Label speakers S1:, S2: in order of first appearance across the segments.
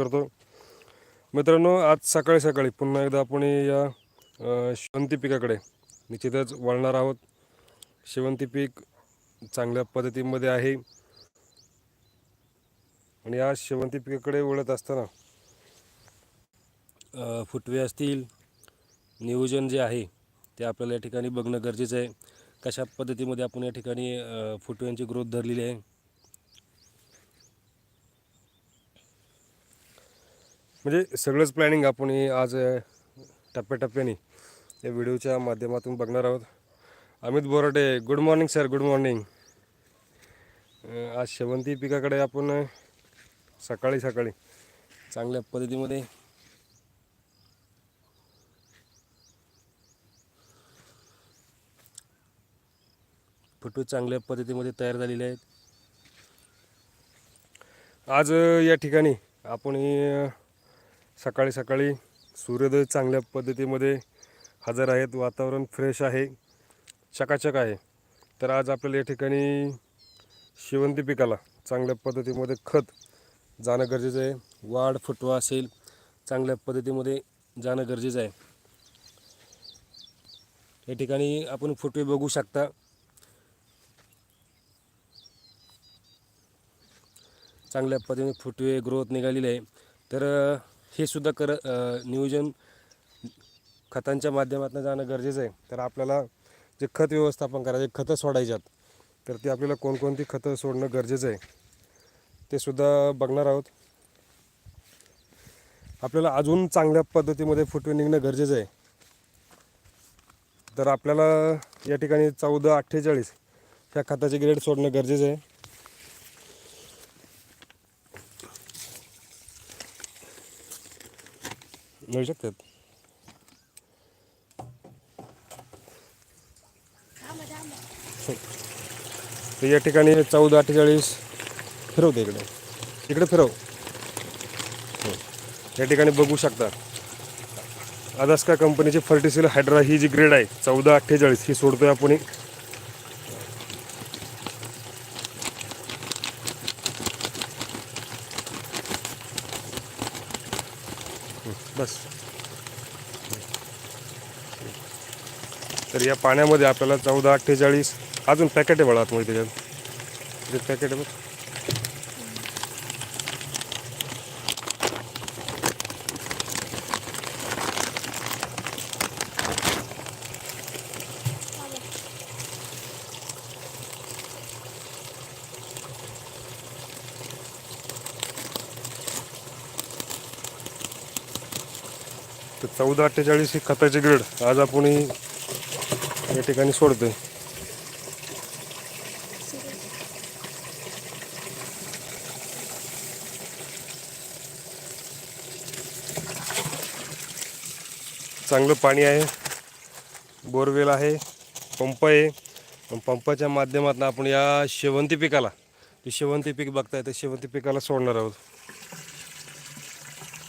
S1: करतो. मित्रांनो आज सकाळी सकाळी पुन्हा एकदा आपण या शेवंती पिकाकडे निश्चितच वळणार आहोत. शेवंती पीक चांगल्या पद्धतीमध्ये आहे. आणि या शेवंती पिकाकडे वळत असताना फुटवे असतील नियोजन जे आहे ते आपल्याला या ठिकाणी बघणं गरजेचं आहे. कशा पद्धतीमध्ये आपण या ठिकाणी फुटव्यांची ग्रोथ धरलेली आहे म्हणजे सगळंच प्लॅनिंग आपण आज टप्प्याटप्प्याने या व्हिडिओच्या माध्यमातून बघणार आहोत. Amit Borate good morning sir good morning आज शेवंती पिकाकडे आपण सकाळी सकाळी चांगल्या पद्धतीमध्ये फुटू चांगल्या पद्धतीमध्ये तयार झालेले आहेत. आज या ठिकाणी आपण सकाळी सकाळी सूर्योदय चांगल्या पद्धतीमध्ये हजर आहेत. वातावरण फ्रेश आहे. चकाचक आहे. तर आज आपल्याला या ठिकाणी शेवंती पिकाला चांगल्या पद्धतीमध्ये खत जाणं गरजेचं आहे. वाढ फुटवा असेल चांगल्या पद्धतीमध्ये जाणं गरजेचं आहे. या ठिकाणी आपण फुटवे बघू शकता. चांगल्या पद्धतीने फुटवे ग्रोथ निघालेली आहे. तर हे सुद्धा कर नियोजन खतांच्या माध्यमातून जाणं गरजेचं आहे. तर आपल्याला जे खत व्यवस्थापन करायचे खतं सोडायच्यात तर ते आपल्याला कोणकोणती खतं सोडणं गरजेचं आहे ते सुद्धा बघणार आहोत. आपल्याला अजून चांगल्या पद्धतीमध्ये फुटवे निघणं गरजेचं आहे. तर आपल्याला या ठिकाणी चौदा अठ्ठेचाळीस ह्या खताचे ग्रेड सोडणं गरजेचं आहे. मिळू शकतात तर या ठिकाणी चौदा अठ्ठेचाळीस फिरवते इकडे. इकडे फिरव. हो. या ठिकाणी बघू शकता. अदास्का कंपनीची फर्टिसिल हायड्रा ही जी ग्रेड आहे चौदा अठ्ठेचाळीस ही सोडतोय आपण एक. हं, बस तर या पाण्यामध्ये आपल्याला चौदा अठ्ठेचाळीस अजून पॅकेट आहे बघा आतमध्ये त्याच्यात. एक पॅकेट आहे बघ. तर चौदा अठ्ठेचाळीस ही खताची ग्रेड. आज आपण या ठिकाणी सोडतोय. चांगलं पाणी आहे. बोरवेल आहे पंप आहे. पंपाच्या माध्यमातून आपण या शेवंती पिकाला जे शेवंती पीक बघताय त्या शेवंती पिकाला सोडणार आहोत.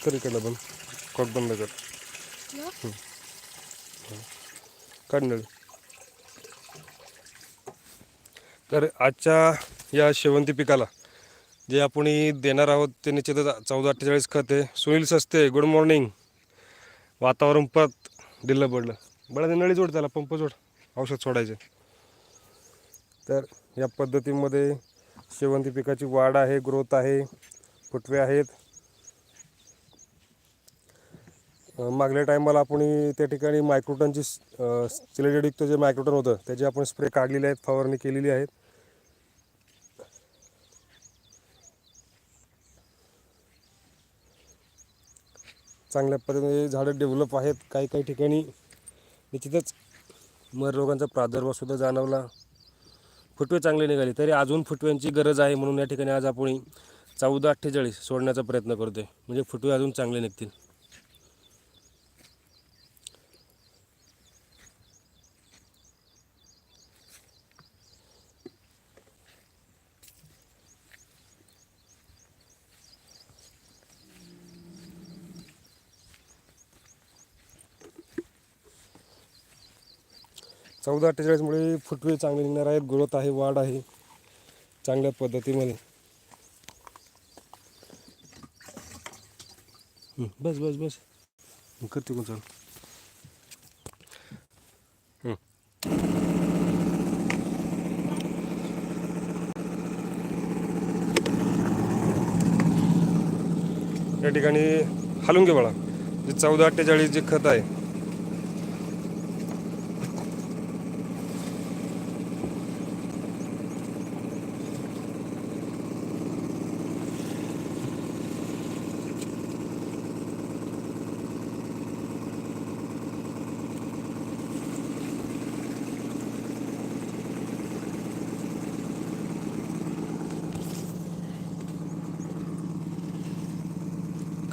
S1: कर इकडलं बंद कॉक बंद कर. काढ नळी तर आजच्या या शेवंती पिकाला जे आपण देणार आहोत ते निश्चितच चौदा अठ्ठेचाळीस खत आहे. सुनील सस्ते गुड मॉर्निंग वातावरण परत दिलं पडलं. बळा नळी जोड त्याला पंप जोड. औषध सोडायचे. तर या पद्धतीमध्ये शेवंती पिकाची वाढ आहे ग्रोथ आहे फुटवे आहेत. मागल्या टायमाला आपण त्या ठिकाणी मायक्रोटनची सिलेटेडयुक्त जे मायक्रोटन होतं त्याचे आपण स्प्रे काढलेले आहेत फवारणी केलेली आहेत. चांगल्या पद्धतीने झाडं डेव्हलप आहेत काही काही ठिकाणी. निश्चितच मर रोगांचा प्रादुर्भावसुद्धा जाणवला. फुटवे चांगले निघाले तरी अजून फुटव्यांची गरज आहे म्हणून या ठिकाणी आज आपण चौदा अठ्ठेचाळीस सोडण्याचा प्रयत्न करतोय. म्हणजे फुटवे अजून चांगले निघतील. चौदा अठ्ठेचाळीसमुळे फुटवे चांगले निघणार आहेत ग्रोथ आहे वाढ आहे चांगल्या पद्धतीमध्ये. बस बस बस. करते कोण चाल. या ठिकाणी हलवून घे बाळा जे चौदा अठ्ठेचाळीस जे खत आहे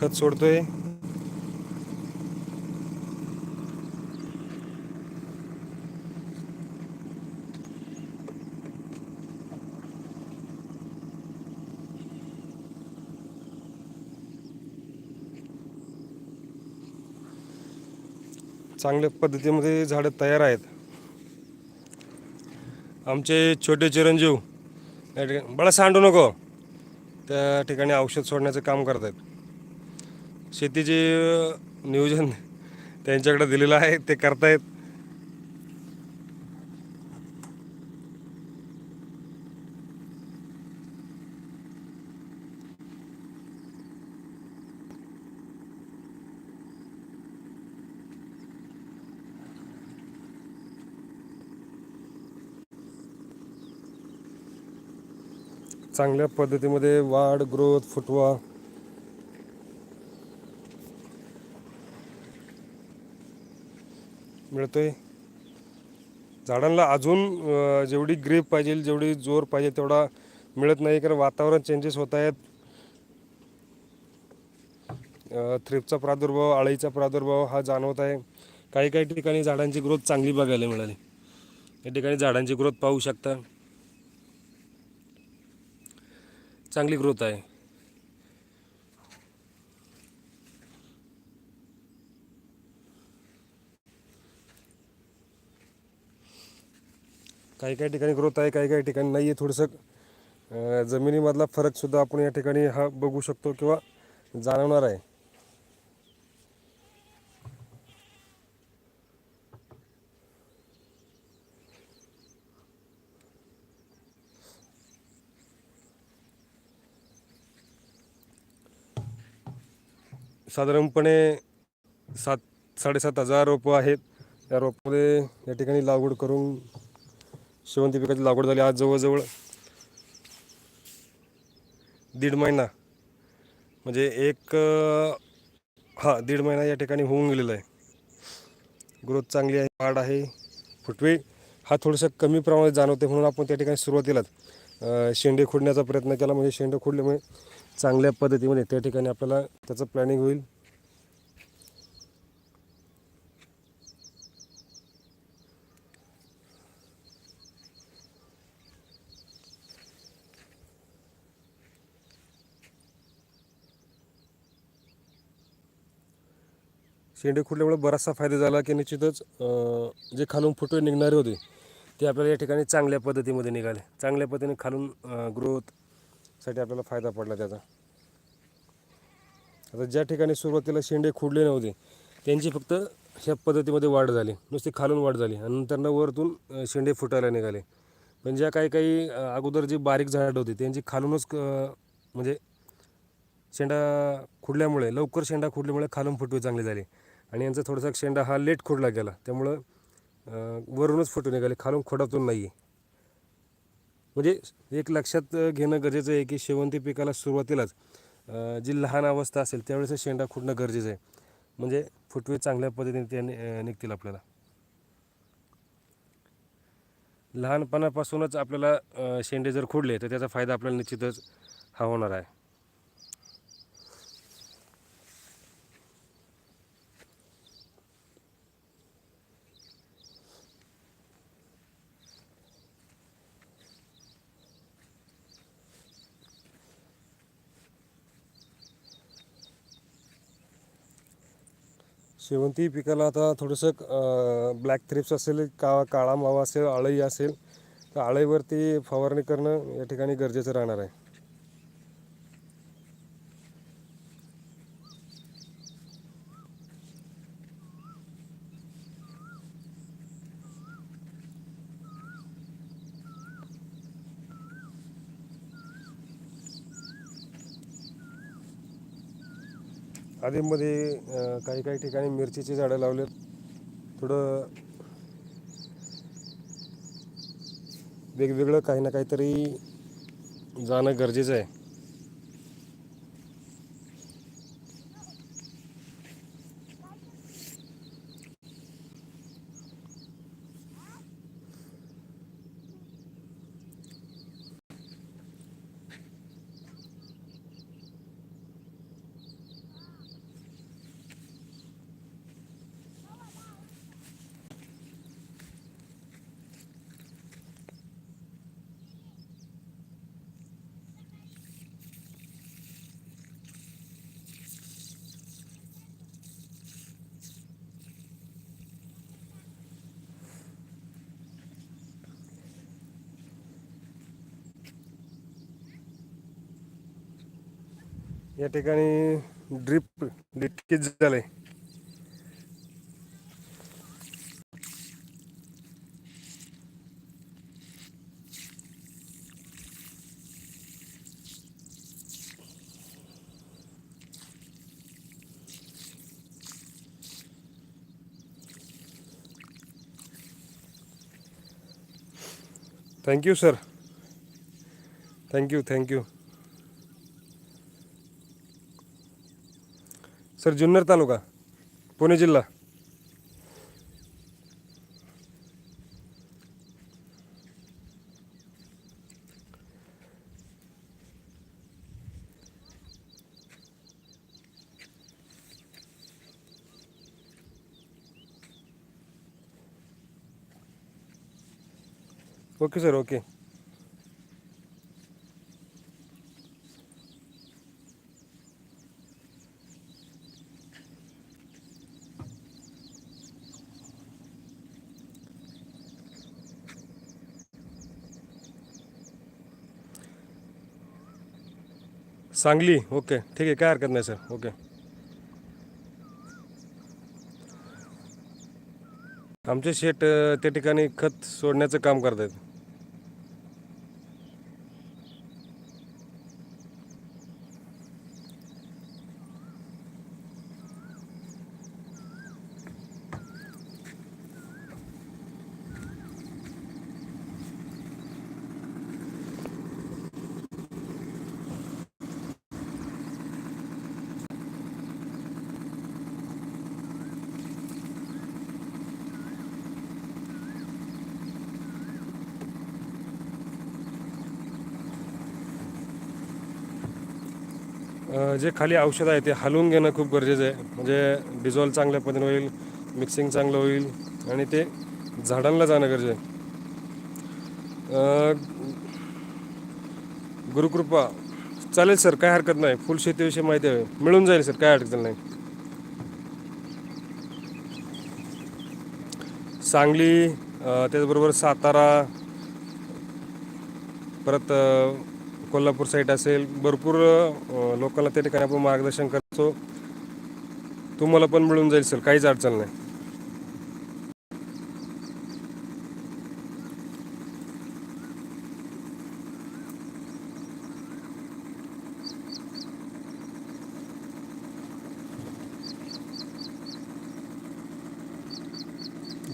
S1: खत सोडतोय. चांगल्या पद्धतीमध्ये झाडं तयार आहेत. आमचे छोटे चिरंजीव या ठिकाणी बळा सांडू नको त्या ठिकाणी औषध सोडण्याचं काम करत आहेत शेतीचे नियोजन त्यांच्याकडे दिलेलं आहे ते करतायत. चांगल्या पद्धतीमध्ये वाढ ग्रोथ फुटवा मिळतोय. झाडांना अजून जेवढी ग्रीप पाहिजे जेवढी जोर पाहिजे तेवढा मिळत नाही कारण वातावरण चेंजेस होत आहेत. थ्रिपचा प्रादुर्भाव आळीचा प्रादुर्भाव हा जाणवत आहे. काही काही ठिकाणी झाडांची ग्रोथ चांगली बघायला मिळाली. या ठिकाणी झाडांची ग्रोथ पाहू शकता. चांगली ग्रोथ आहे. काही काही ठिकाणी ग्रोथ आहे काही काही ठिकाणी नाही आहे थोडंसं जमिनीमधला फरकसुद्धा आपण या ठिकाणी हा बघू शकतो किंवा जाणवणार आहे. साधारणपणे सात साडेसात हजार रोपं आहेत. या रोपामध्ये या ठिकाणी लागवड करून शेवंती पिकाची लागवड झाली आज जवळजवळ दीड महिना. म्हणजे एक हा दीड महिना या ठिकाणी होऊन गेलेला आहे. ग्रोथ चांगली आहे वाढ आहे फुटवे. हा थोडंसं कमी प्रमाणात जाणवते म्हणून आपण त्या ठिकाणी सुरुवातीलाच शेंडे खोडण्याचा प्रयत्न केला. म्हणजे शेंडे खोडल्यामुळे चांगल्या पद्धतीमध्ये त्या ठिकाणी आपल्याला त्याचं प्लॅनिंग होईल. शेंडे खुडल्यामुळे बराचसा फायदा झाला की निश्चितच जे खालून फुटवे निघणारे होते ते आपल्याला या ठिकाणी चांगल्या पद्धतीमध्ये निघाले. चांगल्या पद्धतीने खालून ग्रोथसाठी आपल्याला फायदा पडला त्याचा. आता ज्या ठिकाणी सुरुवातीला शेंडे खुडले नव्हते त्यांची फक्त ह्या पद्धतीमध्ये वाढ झाली. नुसती खालून वाढ झाली आणि नंतर वरतून शेंडे फुटायला निघाले. पण ज्या काही काही अगोदर जी बारीक झाडं होती त्यांची खालूनच म्हणजे शेंडा खुडल्यामुळे लवकर शेंडा खुडल्यामुळे खालून फुटवे चांगले झाले. आणि यांचा थोडासा शेंडा हा लेट खोडला गेला. त्यामुळं वरूनच फुटून निघाले. खालून खोडातून नाही आहे म्हणजे एक लक्षात घेणं गरजेचं आहे की शेवंती पिकाला सुरुवातीलाच जी लहान अवस्था असेल त्यावेळेस शेंडा खुडणं गरजेचं आहे. म्हणजे फुटवे चांगल्या पद्धतीने ते नि- निघतील आपल्याला. लहानपणापासूनच आपल्याला शेंडे जर खुडले तर त्याचा फायदा आपल्याला निश्चितच हा होणार आहे. शेवंती पिकाला आता थोडंसं ब्लॅक थ्रिप्स असेल का काळा मावा असेल आळई असेल तर आळईवरती फवारणी करणं या ठिकाणी गरजेचं राहणार आहे. आधीमध्ये काही काही ठिकाणी मिरचीची झाडं लावलेत. थोडं वेगवेगळं काही ना काहीतरी जाणं गरजेचं आहे. या ठिकाणी ड्रिप डिटकीज झालंय. Thank you sir thank you thank you sir Junnar तालुका पुणे जिल्हा। Okay sir okay. Sangli. Okay. ठीक आहे. काय हरकत नाही सर. ओके. आमचे शेट त्या ठिकाणी खत सोडण्याचं काम करत आहेत जे खाली औषधं आहे ते हलवून घेणं खूप गरजेचं आहे. म्हणजे डिझॉल्व चांगल्या पद्धतीने होईल मिक्सिंग चांगलं होईल आणि ते झाडांना जाणं गरजेचं आहे. गुरुकृपा चालेल सर काय हरकत नाही. फुल शेतीविषयी माहिती हवी. मिळून जाईल सर काय हरकत नाही. सांगली त्याचबरोबर सातारा परत कोल्हापूर साईड असेल भरपूर लोकांना त्या ठिकाणी आपण मार्गदर्शन करतो. तुम्हाला पण मिळून जाईल सर काहीच अडचण नाही.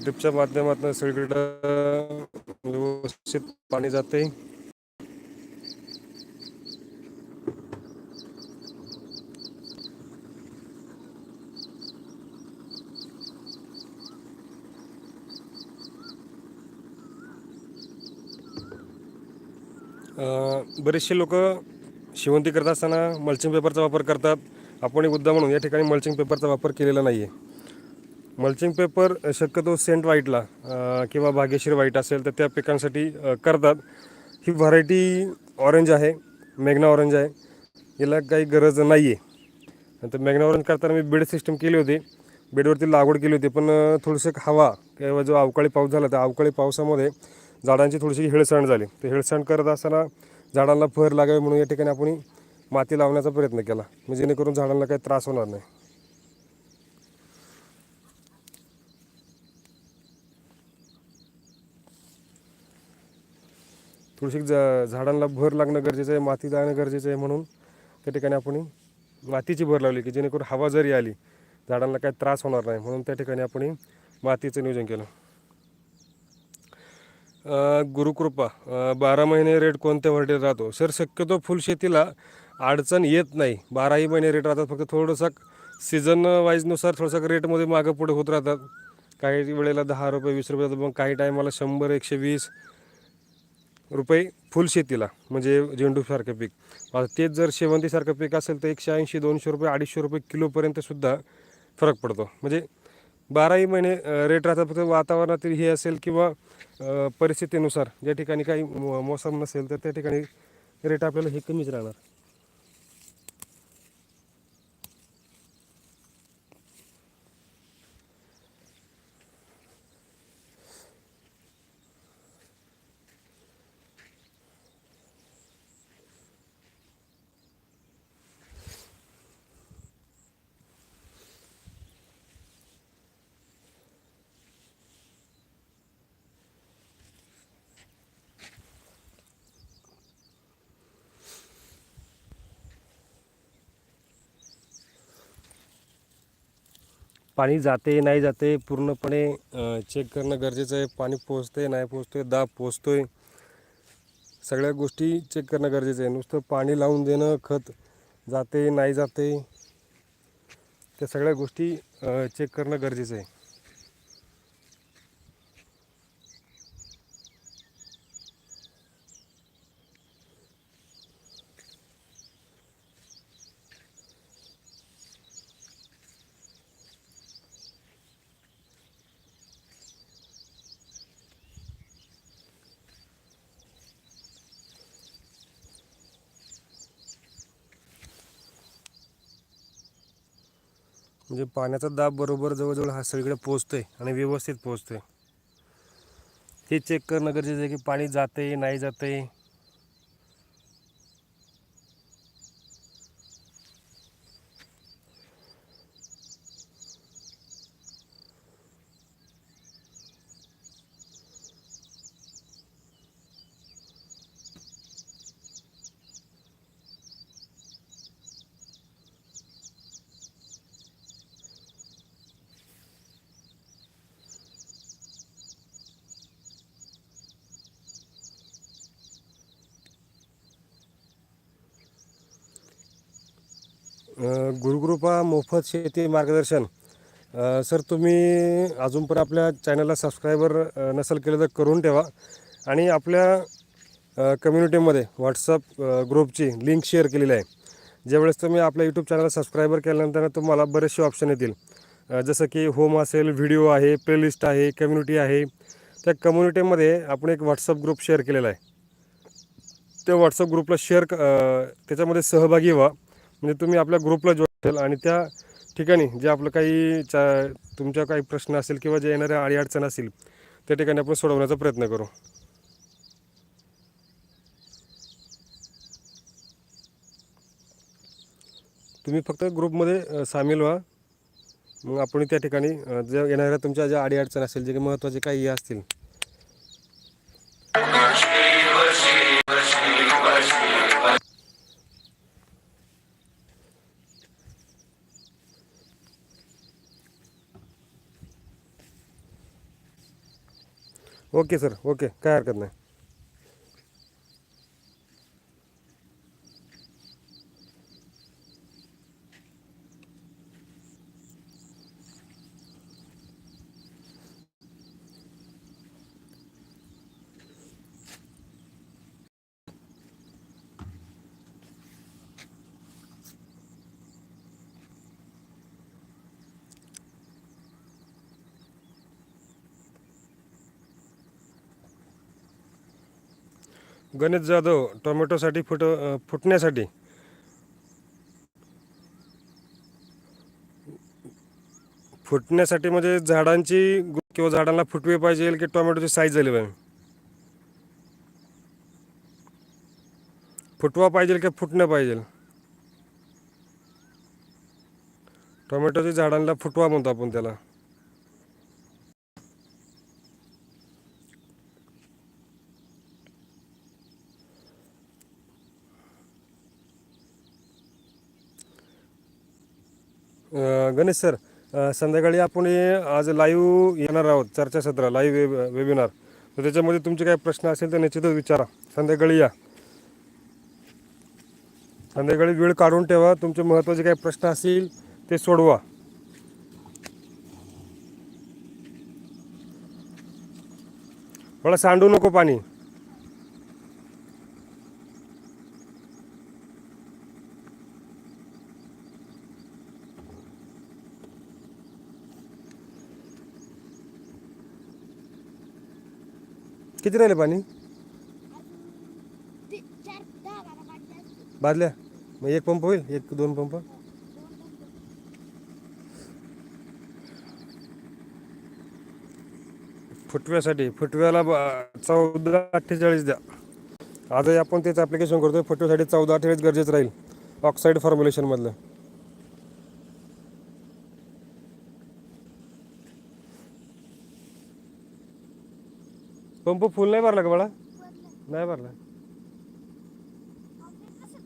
S1: ड्रिपच्या माध्यमातून सगळीकडं व्यवस्थित पाणी जाते. बरेचसे लोक शिवंती करत असताना मल्चिंग पेपरचा वापर करतात. आपण एक मुद्दा म्हणून या ठिकाणी मल्चिंग पेपरचा वापर केलेला नाही आहे मल्चिंग पेपर शक्यतो सेंट वाईटला किंवा भाग्यश्री वाईट असेल तर त्या पिकांसाठी करतात. ही व्हरायटी ऑरेंज आहे मेघना ऑरेंज आहे. याला काही गरज नाही आहे नंतर मेघना ऑरेंज करताना मी बेड सिस्टम केली होती. बेडवरती लागवड केली होती पण थोडंसं हवा किंवा जो अवकाळी पाऊस झाला त्या अवकाळी पावसामध्ये झाडांची थोडीशी हेळसांड झाली. ते हेळसांड करत असताना झाडांना फर लागावे म्हणून या ठिकाणी आपण माती लावण्याचा प्रयत्न केला. म्हणजे जेणेकरून झाडांना काही त्रास होणार नाही. थोडीशी झाडांना भर लागणं गरजेचं आहे माती जाणं गरजेचं आहे म्हणून त्या ठिकाणी आपण मातीची भर लावली की जेणेकरून हवा जरी आली झाडांना काही त्रास होणार नाही म्हणून त्या ठिकाणी आपण मातीचं नियोजन केलं. गुरुकृपा. बारा महिने रेट कोणत्या व्हरायटीत राहतो? सर शक्यतो फुलशेतीला अडचण येत नाही. बाराही महिने रेट राहतात. फक्त थोडंसं सीझन वाईजनुसार थोडंसं रेटमध्ये मागं पुढे होत राहतात. काही वेळेला दहा रुपये वीस रुपये जातात. मग काही टायमाला शंभर एकशे वीस रुपये फुलशेतीला म्हणजे झेंडूसारखं पीक. आता तेच जर शेवंतीसारखं पीक असेल तर एकशे ऐंशी दोनशे रुपये अडीचशे रुपये किलोपर्यंतसुद्धा फरक पडतो. म्हणजे बाराही महिने रेट राहतात फक्त वातावरणातील हे असेल किंवा परिस्थितीनुसार ज्या ठिकाणी काही मो- मोसम नसेल तर त्या ठिकाणी रेट आपल्याला हे कमीच राहणार. पाणी जाते नाही जाते पूर्णपणे चेक करणं गरजेचं आहे. पाणी पोचते नाही पोचते दाब पोचतोय. सगळ्या गोष्टी चेक करणं गरजेचं आहे. नुसतं पाणी लावून देणं खत जाते नाही जाते त्या सगळ्या गोष्टी चेक करणं गरजेचं आहे. म्हणजे पाण्याचा दाब बरोबर जवळजवळ हा सगळीकडे पोचतोय आणि व्यवस्थित पोचतोय हे चेक करणं गरजेचं आहे की पाणी जाते नाही जाते आहे गुरुकृपा मोफत शेती मार्गदर्शन. सर तुम्ही अजून पण आपल्या चॅनलला सबस्क्रायबर नसेल केलं तर करून ठेवा. आणि आपल्या कम्युनिटीमध्ये व्हॉट्सअप ग्रुपची लिंक शेअर केलेली आहे. ज्यावेळेस तुम्ही आपल्या यूट्यूब चॅनलला सबस्क्रायबर केल्यानंतर तुम्हाला बरेचसे ऑप्शन येतील. जसं की होम असेल व्हिडिओ आहे प्लेलिस्ट आहे कम्युनिटी आहे. त्या कम्युनिटीमध्ये आपण एक व्हॉट्सअप ग्रुप शेअर केलेला आहे. त्या व्हॉट्सअप ग्रुपला शेअर त्याच्यामध्ये सहभागी व्हा. म्हणजे तुम्ही आपल्या ग्रुपला जॉईन आणि त्या ठिकाणी जे आपलं काही चा तुमच्या काही प्रश्न असेल किंवा जे येणाऱ्या अडीअडचण असेल त्या ठिकाणी आपण सोडवण्याचा प्रयत्न करू. तुम्ही फक्त ग्रुपमध्ये सामील व्हा. मग आपण त्या ठिकाणी ज्या येणाऱ्या तुमच्या ज्या अडीअडचण असेल जे काही महत्त्वाचे काही हे असतील. Okay sir okay. काय हरकत नाही. गणेश जाधव टोमॅटोसाठी फुट फुटण्यासाठी. फुटण्यासाठी म्हणजे झाडांची किंवा झाडांना फुटवे पाहिजे की टोमॅटोची साईज झाली पाहिजे. फुटवा पाहिजे की फुटणं पाहिजे. टोमॅटोच्या झाडांना फुटवा म्हणतो आपण त्याला. गणेश सर संध्याकाळी आपण आज लाईव्ह येणार आहोत चर्चासत्र लाईव्ह वेब वेबिनार तर त्याच्यामध्ये तुमचे काही प्रश्न असेल तर निश्चितच विचारा. संध्याकाळी या. संध्याकाळी वेळ काढून ठेवा तुमचे महत्त्वाचे काही प्रश्न असतील ते सोडवा. मला सांडू नको पाणी. किती राहिले पाणी. बादल्या मग एक पंप होईल? एक दोन पंप? फुटव्यासाठी. फुटव्याला चौदा अठ्ठेचाळीस द्या. आजही आपण तेच ॲप्लिकेशन करतोय. फुटव्यासाठी चौदा अठ्ठेचाळीस गरजेचं राहील. ऑक्साईड फॉर्म्युलेशनमधलं पंप फुल नाही भरला का बाळा? नाही भरला.
S2: अहो, ते कसं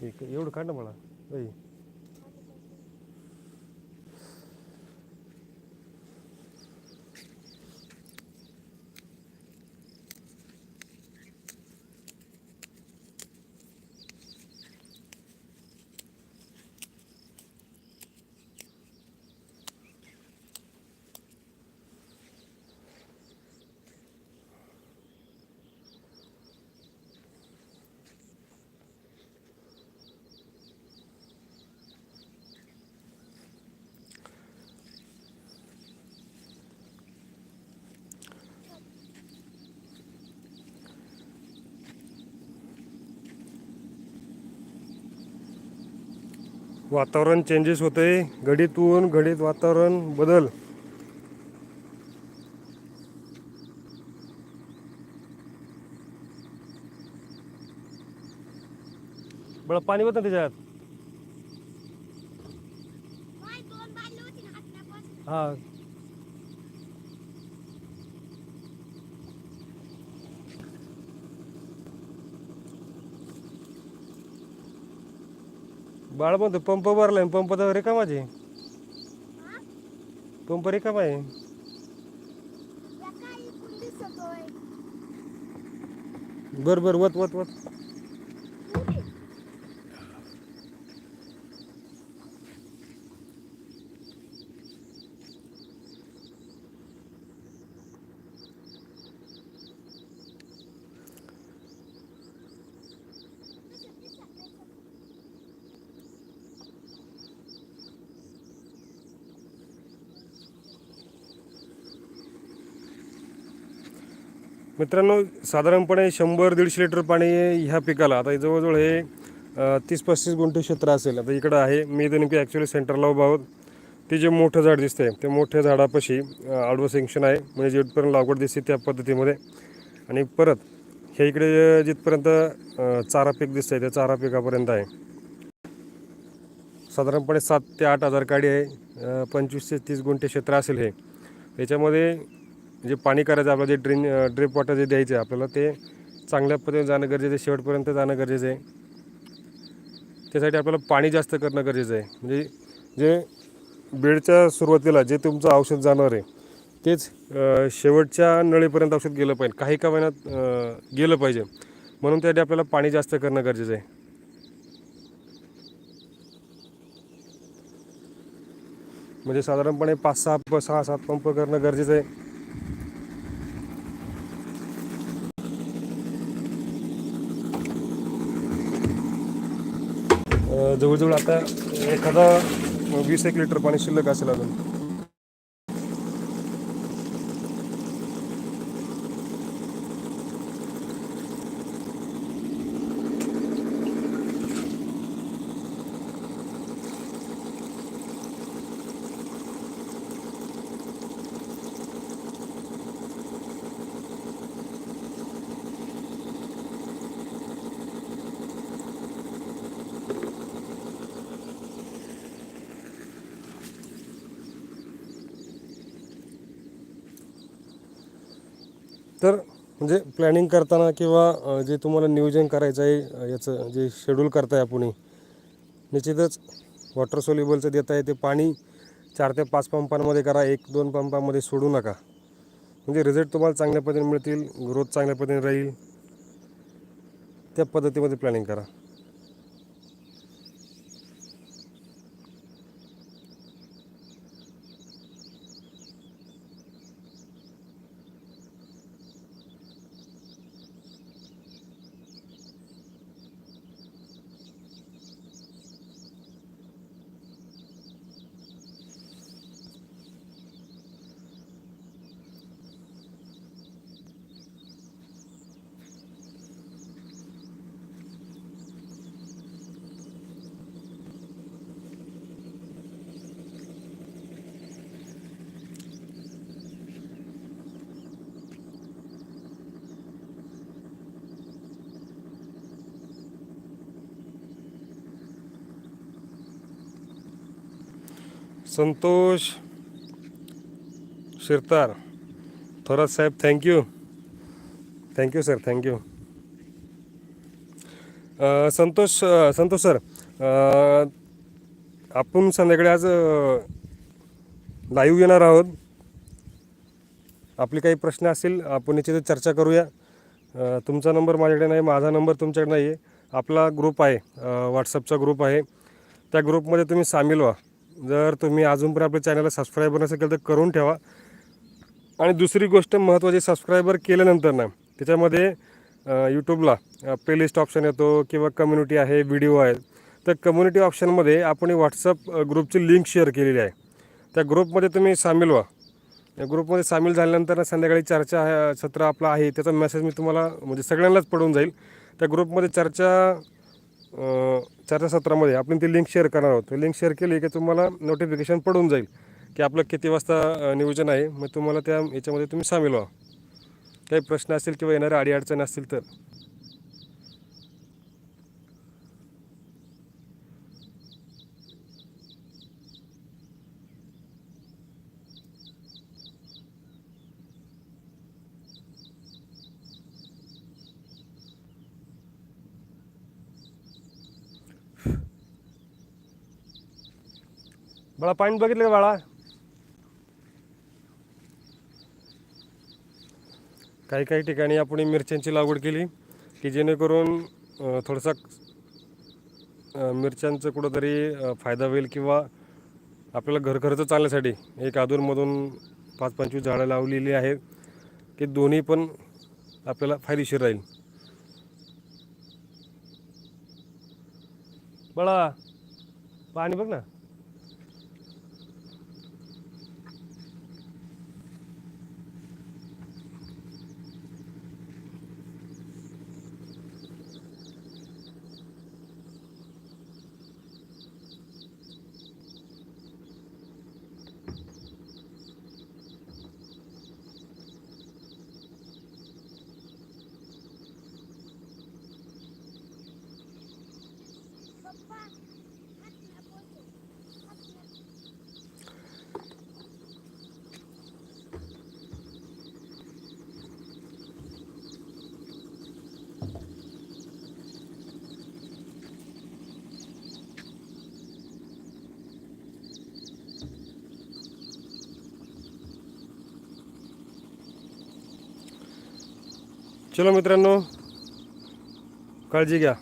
S2: नाही
S1: एवढं काढ ना मला वातावरण चेंजेस होते घडीतून घडीत वातावरण बदल. बरं पाणी होतं त्याच्यात
S2: माय दोन बाटल्या होती ना हातण्यापासून.
S1: हा बाळ म्हणतो पंप भरलाय पंप तर रिकामाच आहे. पंप रिकामा आहे. बर बर वत वत वत. मित्रांनो साधारणपणे शंभर दीडशे लिटर पाणी ह्या पिकाला आता जवळजवळ हे तीस पस्तीस गुंठे क्षेत्र असेल. आता इकडं आहे मी तर नेमकी ॲक्च्युली सेंटरला उभा आहोत. ते जे मोठं झाड दिसतंय ते मोठ्या झाडापाशी आडवं सेंक्शन आहे. म्हणजे जिथपर्यंत लागवड दिसते त्या पद्धतीमध्ये. आणि परत हे इकडे जिथपर्यंत चारा पीक दिसतंय त्या चारा पिकापर्यंत आहे. साधारणपणे सात ते आठ हजार काडी आहे पंचवीस ते तीस गुंठे क्षेत्र असेल हे. याच्यामध्ये जे पाणी करायचं आपलं जे ड्रेन ड्रिप वॉटर जे द्यायचं आहे आपल्याला ते चांगल्या पद्धतीने जाणं गरजेचं आहे शेवटपर्यंत जाणं गरजेचं आहे. त्यासाठी आपल्याला पाणी जास्त करणं गरजेचं आहे. म्हणजे जे बेडच्या सुरुवातीला जे तुमचं औषध जाणार आहे तेच शेवटच्या नळीपर्यंत औषध गेलं पाहिजे. काही का महिन्यात गेलं पाहिजे. म्हणून त्यासाठी आपल्याला पाणी जास्त करणं गरजेचं आहे. म्हणजे साधारणपणे पाच सहा प- सहा सात पंप करणं गरजेचं आहे. जवळजवळ आता एखादा वीस एक लिटर पाणी शिल्लक असेल अजून. म्हणजे प्लॅनिंग करताना किंवा जे तुम्हाला नियोजन करायचं आहे याचं जे शेड्यूल करताय आपण निश्चितच वॉटर सोल्युबलचं देत आहे ते पाणी चार ते पाच पंपांमध्ये करा एक दोन पंपामध्ये सोडू नका. म्हणजे रिझल्ट तुम्हाला चांगल्या पद्धतीने मिळतील ग्रोथ चांगल्या पद्धतीने राहील. त्या पद्धतीमध्ये प्लॅनिंग करा. संतोष शिरतार थोरात साहेब thank you thank you sir thank you Santosh Santosh sir आपण संध्याकाळी आज लाईव्ह येणार आहोत. आपले काही प्रश्न असतील आपण याची चर्चा करूया. तुमचा नंबर माझ्याकडे नाही माझा नंबर तुमच्याकडे नाही आहे आपला ग्रुप आहे व्हॉट्सअपचा ग्रुप आहे. त्या ग्रुपमध्ये तुम्ही सामील व्हा. जर तुम्ही अजूनपर्यंत आपल्या चॅनलला सबस्क्राईबर नसेल केलं तर करून ठेवा. आणि दुसरी गोष्ट महत्त्वाची सबस्क्रायबर केल्यानंतर ना त्याच्यामध्ये यूट्यूबला प्लेलिस्ट ऑप्शन येतो किंवा कम्युनिटी आहे व्हिडिओ आहे. तर कम्युनिटी ऑप्शनमध्ये आपण व्हॉट्सअप ग्रुपची लिंक शेअर केलेली आहे. त्या ग्रुपमध्ये तुम्ही सामील व्हा. या ग्रुपमध्ये सामील झाल्यानंतर संध्याकाळी चर्चा आहे- सत्र आपलं आहे. त्याचा मेसेज मी तुम्हाला म्हणजे सगळ्यांनाच पडून जाईल. त्या ग्रुपमध्ये चर्चा चर्चा सत्रामध्ये आपण ती लिंक शेअर करणार आहोत. लिंक शेअर केली की तुम्हाला नोटिफिकेशन पडून जाईल की आपलं किती वाजता नियोजन आहे. मग तुम्हाला त्या याच्यामध्ये तुम्ही सामील व्हा. काही प्रश्न असतील किंवा येणाऱ्या अडीअडचणी असतील तर. बाळा पाणी बघितलं का बाळा? काही काही ठिकाणी आपण मिरच्यांची लागवड केली की जेणेकरून थोडासा मिरच्यांचं कुठंतरी फायदा होईल किंवा आपल्याला घरखर्च चालण्यासाठी एक अधूनमधून पाच पंचवीस झाडं लावलेली आहेत की दोन्ही पण आपल्याला फायदेशीर राहील. बाळा पाणी बघ
S2: ना.
S1: चलो मित्रांनो काळजी घ्या.